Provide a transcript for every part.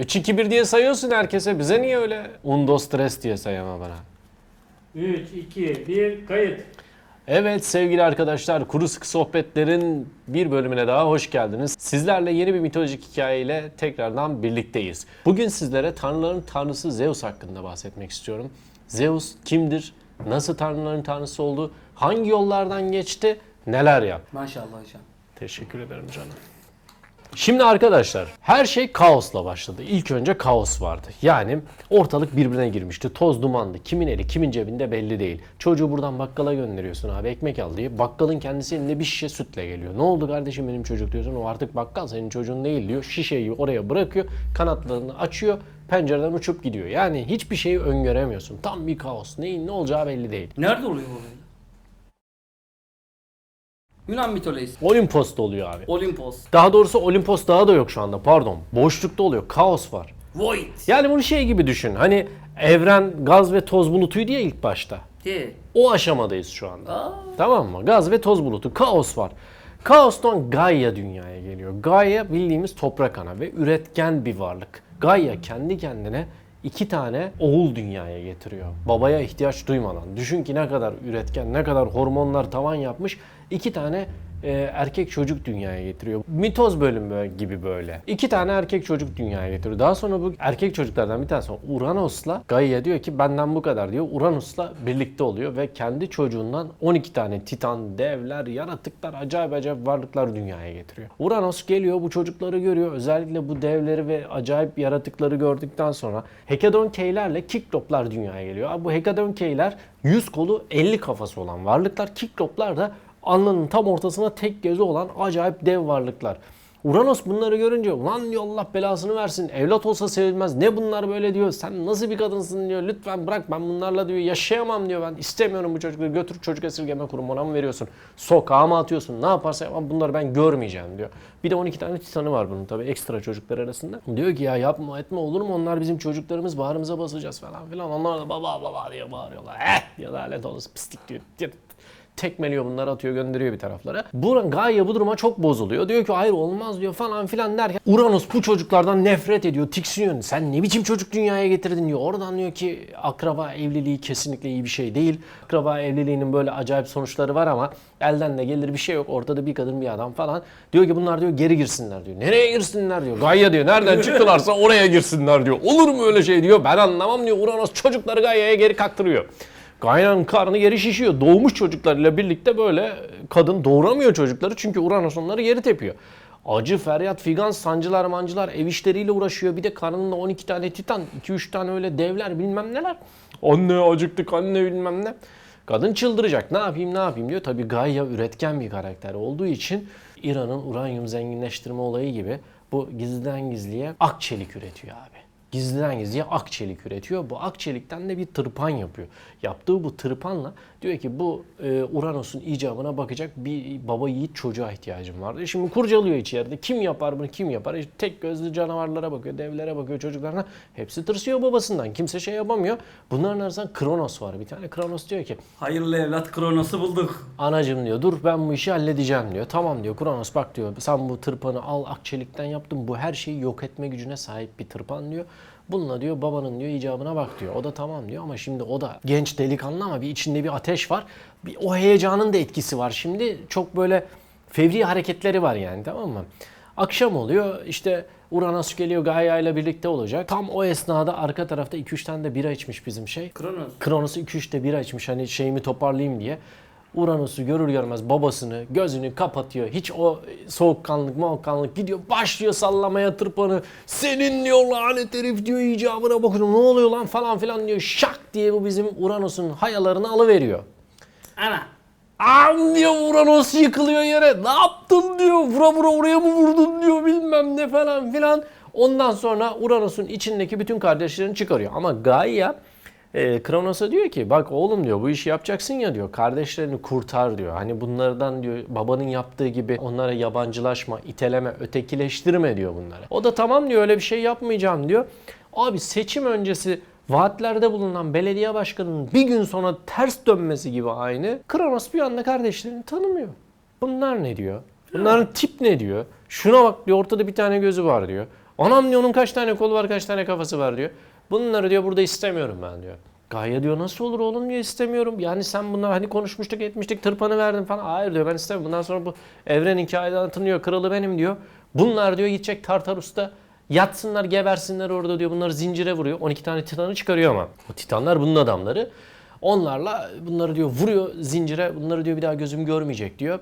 3 2 1 diye sayıyorsun herkese. Bize niye öyle undo stres diye sayama bana? 3, 2, 1, kayıt. Evet sevgili arkadaşlar Kuru Sıkı Sohbetler'in bir bölümüne daha hoş geldiniz. Sizlerle yeni bir mitolojik hikayeyle tekrardan birlikteyiz. Bugün sizlere tanrıların tanrısı Zeus hakkında bahsetmek istiyorum. Zeus kimdir? Nasıl tanrıların tanrısı oldu? Hangi yollardan geçti? Neler yaptı? Maşallah hocam. Teşekkür ederim canım. Şimdi arkadaşlar her şey kaosla başladı. İlk önce kaos vardı. Yani ortalık birbirine girmişti. Toz dumandı. Kimin eli kimin cebinde belli değil. Çocuğu buradan bakkala gönderiyorsun abi ekmek al diye. Bakkalın kendisi elinde bir şişe sütle geliyor. Ne oldu kardeşim benim çocuk diyorsun. O artık bakkal senin çocuğun değil diyor. Şişeyi oraya bırakıyor. Kanatlarını açıyor. Pencereden uçup gidiyor. Yani hiçbir şeyi öngöremiyorsun. Tam bir kaos. Neyin ne olacağı belli değil. Nerede oluyor bu olay? Yunan mitolojisi. Olimpos'ta oluyor abi. Olimpos. Daha doğrusu Olimpos dağı da yok şu anda pardon. Boşlukta oluyor. Kaos var. Void. Yani bunu şey gibi düşün. Hani evren gaz ve toz bulutuydu ya ilk başta. De. O aşamadayız şu anda. Aa. Tamam mı? Gaz ve toz bulutu. Kaos var. Kaostan Gaia dünyaya geliyor. Gaia bildiğimiz toprak ana ve üretken bir varlık. Gaia kendi kendine iki tane oğul dünyaya getiriyor. Babaya ihtiyaç duymadan. Düşün ki ne kadar üretken, ne kadar hormonlar tavan yapmış. iki tane e, erkek çocuk dünyaya getiriyor. Mitoz bölümü gibi böyle. İki tane erkek çocuk dünyaya getiriyor. Daha sonra bu erkek çocuklardan bir tanesi Uranos'la Gaia diyor ki benden bu kadar diyor. Uranus'la birlikte oluyor ve kendi çocuğundan 12 tane titan, devler, yaratıklar, acayip acayip varlıklar dünyaya getiriyor. Uranos geliyor bu çocukları görüyor. Özellikle bu devleri ve acayip yaratıkları gördükten sonra Hecadonkeylerle Kikloplar dünyaya geliyor. Bu Hecadonkeyler 100 kolu 50 kafası olan varlıklar. Kikloplar da alnının tam ortasına tek gözü olan acayip dev varlıklar. Uranos bunları görünce ulan diyor Allah belasını versin evlat olsa sevilmez ne bunlar böyle? diyor. Sen nasıl bir kadınsın? diyor. Lütfen bırak ben bunlarla diyor. Yaşayamam diyor. Ben istemiyorum bu çocukları götür çocuk esirgeme kurumuna mı veriyorsun? Sokağa mı atıyorsun? Ne yaparsa yapma bunları ben görmeyeceğim diyor. Bir de 12 tane titanı var bunun tabi ekstra çocuklar arasında. Diyor ki ya yapma etme olur mu? Onlar bizim çocuklarımız bağrımıza basacağız falan filan. Onlar da baba baba diye bağırıyorlar. Eh! diyor lanet olası pislik diyor tekmeliyor bunları atıyor gönderiyor bir taraflara. Buran Gaia bu duruma çok bozuluyor. Diyor ki hayır olmaz diyor falan filan derken Uranus bu çocuklardan nefret ediyor, tiksiniyor. Sen ne biçim çocuk dünyaya getirdin diyor. Oradan diyor ki akraba evliliği kesinlikle iyi bir şey değil. Akraba evliliğinin böyle acayip sonuçları var ama elden de gelir bir şey yok. Ortada bir kadın bir adam falan. Diyor ki bunlar diyor geri girsinler diyor. Nereye girsinler diyor. Gaia diyor nereden çıktılarsa oraya girsinler diyor. Olur mu öyle şey diyor. Ben anlamam diyor. Uranus çocukları Gaia'ya geri kaktırıyor. Gaia'nın karnı geri şişiyor. Doğmuş çocuklarıyla birlikte böyle kadın doğuramıyor çocukları çünkü Uranus onları geri tepiyor. Acı, feryat, figan, sancılar, mancılar ev işleriyle uğraşıyor. Bir de karnında 12 tane titan, 2-3 tane öyle devler bilmem neler. Anne acıktık anne bilmem ne. Kadın çıldıracak. Ne yapayım ne yapayım diyor. Tabii Gaia üretken bir karakter olduğu için İran'ın uranyum zenginleştirme olayı gibi bu gizliden gizliye ak çelik üretiyor abi gizliden gizliye ak çelik üretiyor. Bu ak çelikten de bir tırpan yapıyor. Yaptığı bu tırpanla diyor ki bu e, Uranus'un icabına bakacak bir baba yiğit çocuğa ihtiyacım vardı. Şimdi kurcalıyor içeride. Kim yapar bunu kim yapar? İşte tek gözlü canavarlara bakıyor, devlere bakıyor, çocuklarına. Hepsi tırsıyor babasından. Kimse şey yapamıyor. Bunların arasında Kronos var. Bir tane Kronos diyor ki Hayırlı evlat Kronos'u bulduk. Anacım diyor dur ben bu işi halledeceğim diyor. Tamam diyor Kronos bak diyor sen bu tırpanı al akçelikten yaptın. Bu her şeyi yok etme gücüne sahip bir tırpan diyor. Bununla diyor babanın diyor icabına bak diyor. O da tamam diyor ama şimdi o da genç delikanlı ama bir içinde bir ateş var. Bir, o heyecanın da etkisi var şimdi. Çok böyle fevri hareketleri var yani tamam mı? Akşam oluyor işte Uranus geliyor Gaia ile birlikte olacak. Tam o esnada arka tarafta 2-3 tane de bira içmiş bizim şey. Kronos. Kronos'u 2-3 de bira içmiş hani şeyimi toparlayayım diye. Uranus'u görür görmez babasını gözünü kapatıyor. Hiç o soğukkanlık soğukkanlık gidiyor başlıyor sallamaya tırpanı. Senin diyor lanet herif diyor icabına bakın ne oluyor lan falan filan diyor. Şak diye bu bizim Uranus'un hayalarını alıveriyor. Ana. Am diyor Uranus yıkılıyor yere. Ne yaptın diyor. Vura vura oraya mı vurdun diyor bilmem ne falan filan. Ondan sonra Uranus'un içindeki bütün kardeşlerini çıkarıyor. Ama Gaia e, Kronos'a diyor ki bak oğlum diyor bu işi yapacaksın ya diyor kardeşlerini kurtar diyor. Hani bunlardan diyor babanın yaptığı gibi onlara yabancılaşma, iteleme, ötekileştirme diyor bunları. O da tamam diyor öyle bir şey yapmayacağım diyor. Abi seçim öncesi vaatlerde bulunan belediye başkanının bir gün sonra ters dönmesi gibi aynı. Kronos bir anda kardeşlerini tanımıyor. Bunlar ne diyor? Bunların tip ne diyor? Şuna bak diyor ortada bir tane gözü var diyor. Anam diyor onun kaç tane kolu var kaç tane kafası var diyor. Bunları diyor burada istemiyorum ben diyor. Gaye diyor nasıl olur oğlum diyor istemiyorum. Yani sen bunlar hani konuşmuştuk etmiştik tırpanı verdin falan. Hayır diyor ben istemiyorum. Bundan sonra bu evrenin kainatın tanınıyor kralı benim diyor. Bunlar diyor gidecek Tartarus'ta yatsınlar gebersinler orada diyor. Bunları zincire vuruyor. 12 tane titanı çıkarıyor ama. O titanlar bunun adamları. Onlarla bunları diyor vuruyor zincire. Bunları diyor bir daha gözüm görmeyecek diyor.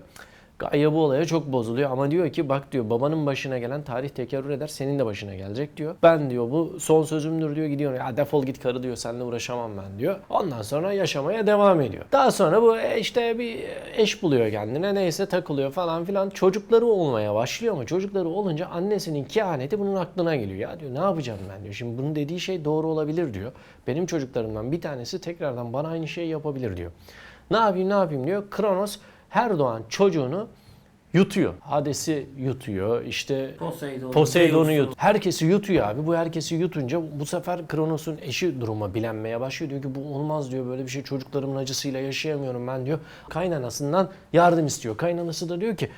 Gaye bu olaya çok bozuluyor ama diyor ki bak diyor babanın başına gelen tarih tekerrür eder senin de başına gelecek diyor. Ben diyor bu son sözümdür diyor gidiyor ya defol git karı diyor seninle uğraşamam ben diyor. Ondan sonra yaşamaya devam ediyor. Daha sonra bu e, işte bir eş buluyor kendine neyse takılıyor falan filan. Çocukları olmaya başlıyor ama çocukları olunca annesinin kehaneti bunun aklına geliyor. Ya diyor ne yapacağım ben diyor. Şimdi bunun dediği şey doğru olabilir diyor. Benim çocuklarımdan bir tanesi tekrardan bana aynı şeyi yapabilir diyor. Ne yapayım ne yapayım diyor. Kronos her doğan çocuğunu yutuyor. Hades'i yutuyor. İşte Poseidon. Poseidon'u Zeus'u. yut. Herkesi yutuyor abi. Bu herkesi yutunca bu sefer Kronos'un eşi duruma bilenmeye başlıyor. Diyor ki bu olmaz diyor. Böyle bir şey çocuklarımın acısıyla yaşayamıyorum ben diyor. Kaynanasından yardım istiyor. Kaynanası da diyor ki "E,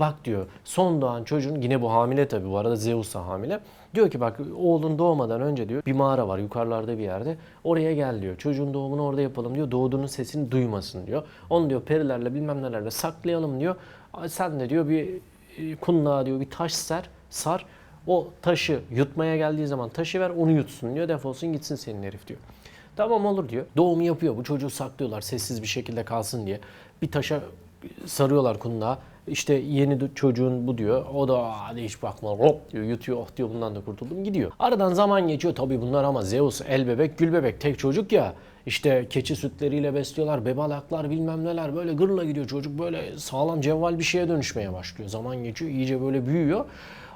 bak diyor son doğan çocuğun yine bu hamile tabii bu arada Zeus da hamile. Diyor ki bak oğlun doğmadan önce diyor bir mağara var yukarılarda bir yerde. Oraya gel diyor. Çocuğun doğumunu orada yapalım diyor. Doğduğunun sesini duymasın diyor. Onu diyor perilerle bilmem nelerle saklayalım diyor. Sen de diyor bir e, kundağa diyor bir taş ser, sar. O taşı yutmaya geldiği zaman taşı ver onu yutsun diyor. Defolsun gitsin senin herif diyor. Tamam olur diyor. Doğumu yapıyor. Bu çocuğu saklıyorlar sessiz bir şekilde kalsın diye. Bir taşa sarıyorlar kundağa. İşte yeni çocuğun bu diyor. O da hadi hiç bakma hop diyor yutuyor oh diyor bundan da kurtuldum gidiyor. Aradan zaman geçiyor tabii bunlar ama Zeus el bebek gül bebek tek çocuk ya. İşte keçi sütleriyle besliyorlar, bebalaklar bilmem neler böyle gırla gidiyor çocuk böyle sağlam cevval bir şeye dönüşmeye başlıyor. Zaman geçiyor iyice böyle büyüyor.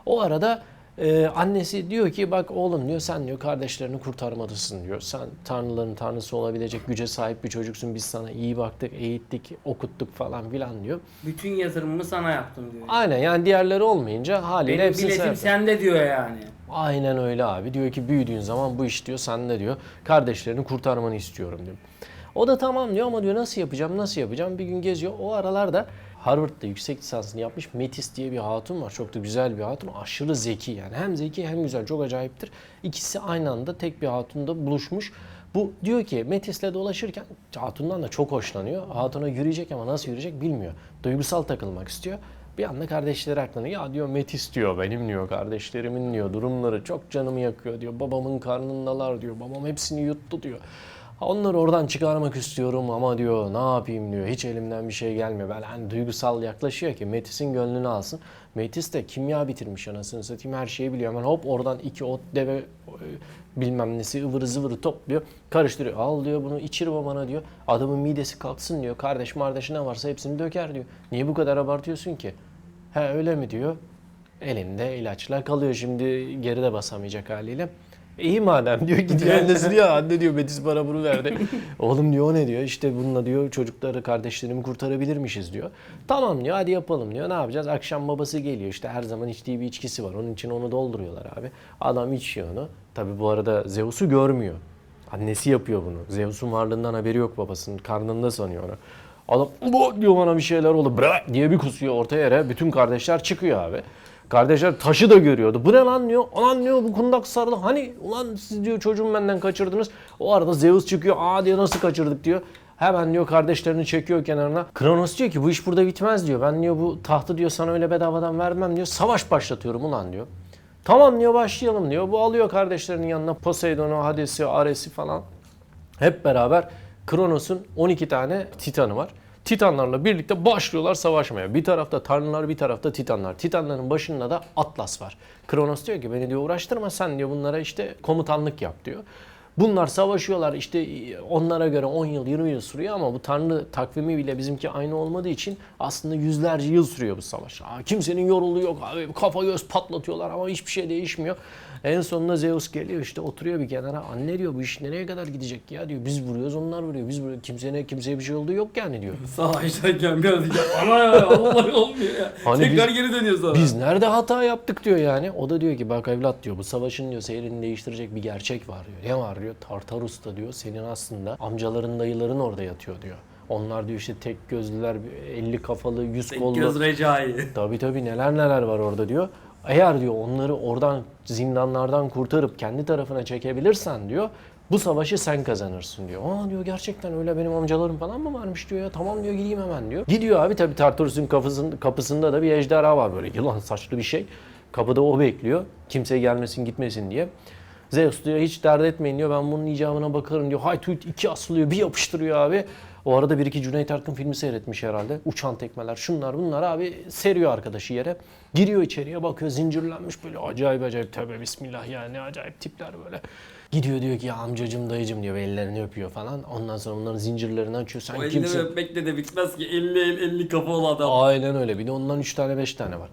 O arada ee, annesi diyor ki bak oğlum diyor sen diyor kardeşlerini kurtarmalısın diyor. Sen tanrıların tanrısı olabilecek güce sahip bir çocuksun. Biz sana iyi baktık, eğittik, okuttuk falan filan diyor. Bütün yatırımımı sana yaptım diyor. Aynen yani diğerleri olmayınca haliyle Benim hepsini sen biletim sende diyor yani. Aynen öyle abi. Diyor ki büyüdüğün zaman bu iş diyor sende diyor. Kardeşlerini kurtarmanı istiyorum diyor. O da tamam diyor ama diyor nasıl yapacağım nasıl yapacağım. Bir gün geziyor. O aralarda Harvard'da yüksek lisansını yapmış Metis diye bir hatun var. Çok da güzel bir hatun. Aşırı zeki yani. Hem zeki hem güzel. Çok acayiptir. İkisi aynı anda tek bir hatunda buluşmuş. Bu diyor ki Metis'le dolaşırken hatundan da çok hoşlanıyor. Hatuna yürüyecek ama nasıl yürüyecek bilmiyor. Duygusal takılmak istiyor. Bir anda kardeşleri aklına ya diyor Metis diyor benim diyor kardeşlerimin diyor durumları çok canımı yakıyor diyor. Babamın karnındalar diyor. Babam hepsini yuttu diyor. Onları oradan çıkarmak istiyorum ama diyor ne yapayım diyor. Hiç elimden bir şey gelmiyor. Ben hani duygusal yaklaşıyor ki Metis'in gönlünü alsın. Metis de kimya bitirmiş anasını satayım her şeyi biliyor. Hemen hop oradan iki ot deve e, bilmem nesi ıvırı zıvırı topluyor. Karıştırıyor. Al diyor bunu içir babana diyor. Adamın midesi kalksın diyor. Kardeş mardeşi ne varsa hepsini döker diyor. Niye bu kadar abartıyorsun ki? He öyle mi diyor. Elinde ilaçla kalıyor şimdi geride basamayacak haliyle. İyi madem diyor gidiyor annesi diyor anne diyor Betis bana bunu verdi. Oğlum diyor o ne diyor işte bununla diyor çocukları kardeşlerimi kurtarabilirmişiz diyor. Tamam diyor hadi yapalım diyor ne yapacağız akşam babası geliyor işte her zaman içtiği bir içkisi var onun için onu dolduruyorlar abi. Adam içiyor onu. Tabi bu arada Zeus'u görmüyor. Annesi yapıyor bunu. Zeus'un varlığından haberi yok babasının karnında sanıyor onu. Adam bu diyor bana bir şeyler oldu bırak diye bir kusuyor ortaya yere bütün kardeşler çıkıyor abi. Kardeşler taşı da görüyordu. Bu ne lan diyor. Ulan diyor bu kundak sarılı. Hani ulan siz diyor çocuğumu benden kaçırdınız. O arada Zeus çıkıyor. Aa diyor nasıl kaçırdık diyor. Hemen diyor kardeşlerini çekiyor kenarına. Kronos diyor ki bu iş burada bitmez diyor. Ben diyor bu tahtı diyor sana öyle bedavadan vermem diyor. Savaş başlatıyorum ulan diyor. Tamam diyor başlayalım diyor. Bu alıyor kardeşlerinin yanına Poseidon'u, Hades'i, Ares'i falan. Hep beraber Kronos'un 12 tane titanı var. Titanlarla birlikte başlıyorlar savaşmaya. Bir tarafta tanrılar, bir tarafta titanlar. Titanların başında da Atlas var. Kronos diyor ki beni diyor uğraştırma sen diyor bunlara işte komutanlık yap diyor. Bunlar savaşıyorlar işte onlara göre 10 yıl 20 yıl sürüyor ama bu tanrı takvimi bile bizimki aynı olmadığı için aslında yüzlerce yıl sürüyor bu savaş. Aa, kimsenin yorulduğu yok abi kafa göz patlatıyorlar ama hiçbir şey değişmiyor. En sonunda Zeus geliyor işte oturuyor bir kenara. Anne diyor bu iş nereye kadar gidecek ya diyor. Biz vuruyoruz onlar vuruyor. Biz vuruyoruz. Kimseye, kimseye bir şey olduğu yok yani diyor. Savaştayken bir anda ya ana ya vallahi olmuyor ya. Hani Tekrar biz- geri dönüyor sonra. Biz nerede hata yaptık diyor yani. O da diyor ki bak evlat diyor bu savaşın diyor seyrini değiştirecek bir gerçek var diyor. Ne var diyor? Tartarus'ta diyor senin aslında amcaların dayıların orada yatıyor diyor. Onlar diyor işte tek gözlüler, 50 kafalı, 100 Tek kollu. göz recai. Tabii tabii neler neler var orada diyor. Eğer diyor onları oradan zindanlardan kurtarıp kendi tarafına çekebilirsen diyor bu savaşı sen kazanırsın diyor. Aa diyor gerçekten öyle benim amcalarım falan mı varmış diyor ya. Tamam diyor gideyim hemen diyor. Gidiyor abi tabii Tartarus'un kapısında, kapısında da bir ejderha var böyle yılan saçlı bir şey. Kapıda o bekliyor. Kimse gelmesin gitmesin diye. Zeus diyor hiç dert etmeyin diyor ben bunun icabına bakarım diyor. Hay tüyt iki asılıyor bir yapıştırıyor abi. O arada bir iki Cüneyt Arkın filmi seyretmiş herhalde. Uçan tekmeler şunlar bunlar abi seriyor arkadaşı yere. Giriyor içeriye bakıyor zincirlenmiş böyle acayip acayip tövbe bismillah yani ne acayip tipler böyle. Gidiyor diyor ki ya amcacım dayıcım diyor ve ellerini öpüyor falan. Ondan sonra onların zincirlerini açıyor. Sen O elleri kimsin? öpmekle de bitmez ki 50 el 50 kafa olan adam. Aynen öyle. Bir de ondan 3 tane 5 tane var.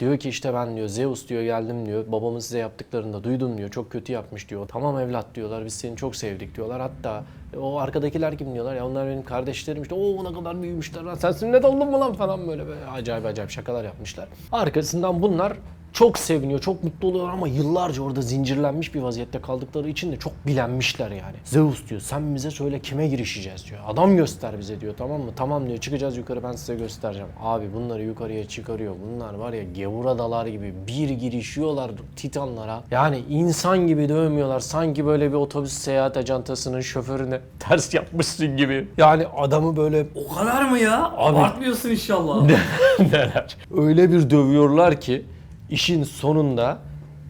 Diyor ki işte ben diyor Zeus diyor geldim diyor. Babamın size yaptıklarını da duydum diyor. Çok kötü yapmış diyor. Tamam evlat diyorlar. Biz seni çok sevdik diyorlar. Hatta o arkadakiler kim diyorlar ya onlar benim kardeşlerim işte. Oo ne kadar büyümüşler lan. Sen sünnet oldun mu lan falan böyle, böyle acayip acayip şakalar yapmışlar. Arkasından bunlar çok seviniyor, çok mutlu oluyorlar ama yıllarca orada zincirlenmiş bir vaziyette kaldıkları için de çok bilenmişler yani. Zeus diyor sen bize söyle kime girişeceğiz diyor. Adam göster bize diyor tamam mı? Tamam diyor çıkacağız yukarı ben size göstereceğim. Abi bunları yukarıya çıkarıyor. Bunlar var ya gevura dalar gibi bir girişiyorlar titanlara. Yani insan gibi dövmüyorlar. Sanki böyle bir otobüs seyahat ajantasının şoförüne ters yapmışsın gibi. Yani adamı böyle O kadar mı ya? Abartmıyorsun inşallah. neler. Öyle bir dövüyorlar ki işin sonunda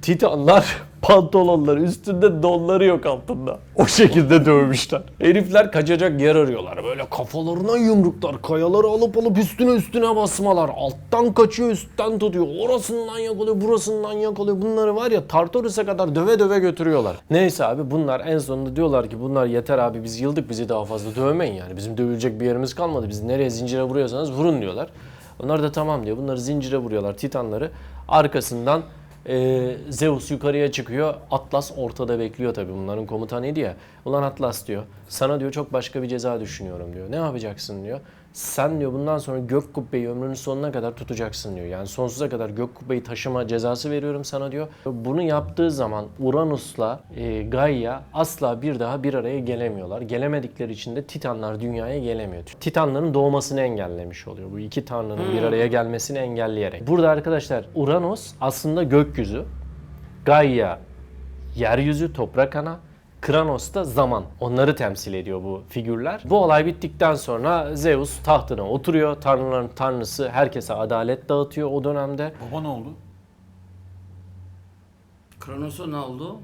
Titanlar pantolonları üstünde donları yok altında. O şekilde dövmüşler. Herifler kaçacak yer arıyorlar. Böyle kafalarına yumruklar, kayaları alıp alıp üstüne üstüne basmalar. Alttan kaçıyor, üstten tutuyor. Orasından yakalıyor, burasından yakalıyor. Bunları var ya Tartarus'a kadar döve döve götürüyorlar. Neyse abi bunlar en sonunda diyorlar ki bunlar yeter abi biz yıldık bizi daha fazla dövmeyin yani. Bizim dövülecek bir yerimiz kalmadı. Biz nereye zincire vuruyorsanız vurun diyorlar. Onlar da tamam diyor. Bunları zincire vuruyorlar Titanları. Arkasından ee, Zeus yukarıya çıkıyor. Atlas ortada bekliyor tabii. Bunların komutanıydı ya. Ulan Atlas diyor. Sana diyor çok başka bir ceza düşünüyorum diyor. Ne yapacaksın diyor. Sen diyor bundan sonra gök kubbeyi ömrünün sonuna kadar tutacaksın diyor. Yani sonsuza kadar gök kubbeyi taşıma cezası veriyorum sana diyor. Bunu yaptığı zaman Uranus'la e, Gaia asla bir daha bir araya gelemiyorlar. Gelemedikleri için de Titanlar dünyaya gelemiyor. Titanların doğmasını engellemiş oluyor. Bu iki tanrının bir araya gelmesini engelleyerek. Burada arkadaşlar Uranus aslında gökyüzü. Gaia yeryüzü, toprak ana. Kranos da zaman. Onları temsil ediyor bu figürler. Bu olay bittikten sonra Zeus tahtına oturuyor. Tanrıların tanrısı herkese adalet dağıtıyor o dönemde. Baba ne oldu? Kronos'a ne oldu?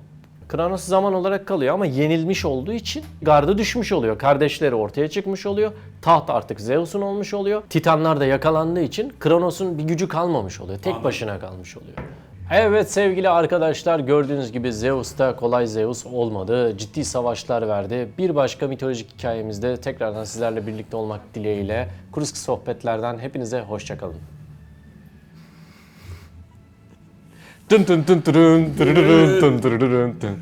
Kranos zaman olarak kalıyor ama yenilmiş olduğu için gardı düşmüş oluyor. Kardeşleri ortaya çıkmış oluyor. Taht artık Zeus'un olmuş oluyor. Titanlar da yakalandığı için Kronos'un bir gücü kalmamış oluyor. Tek başına kalmış oluyor. Evet sevgili arkadaşlar gördüğünüz gibi Zeus da kolay Zeus olmadı. Ciddi savaşlar verdi. Bir başka mitolojik hikayemizde tekrardan sizlerle birlikte olmak dileğiyle Kurusk sohbetlerden hepinize hoşçakalın. Tın tın tın tırın, tırırırın, tın tırırırın, tın.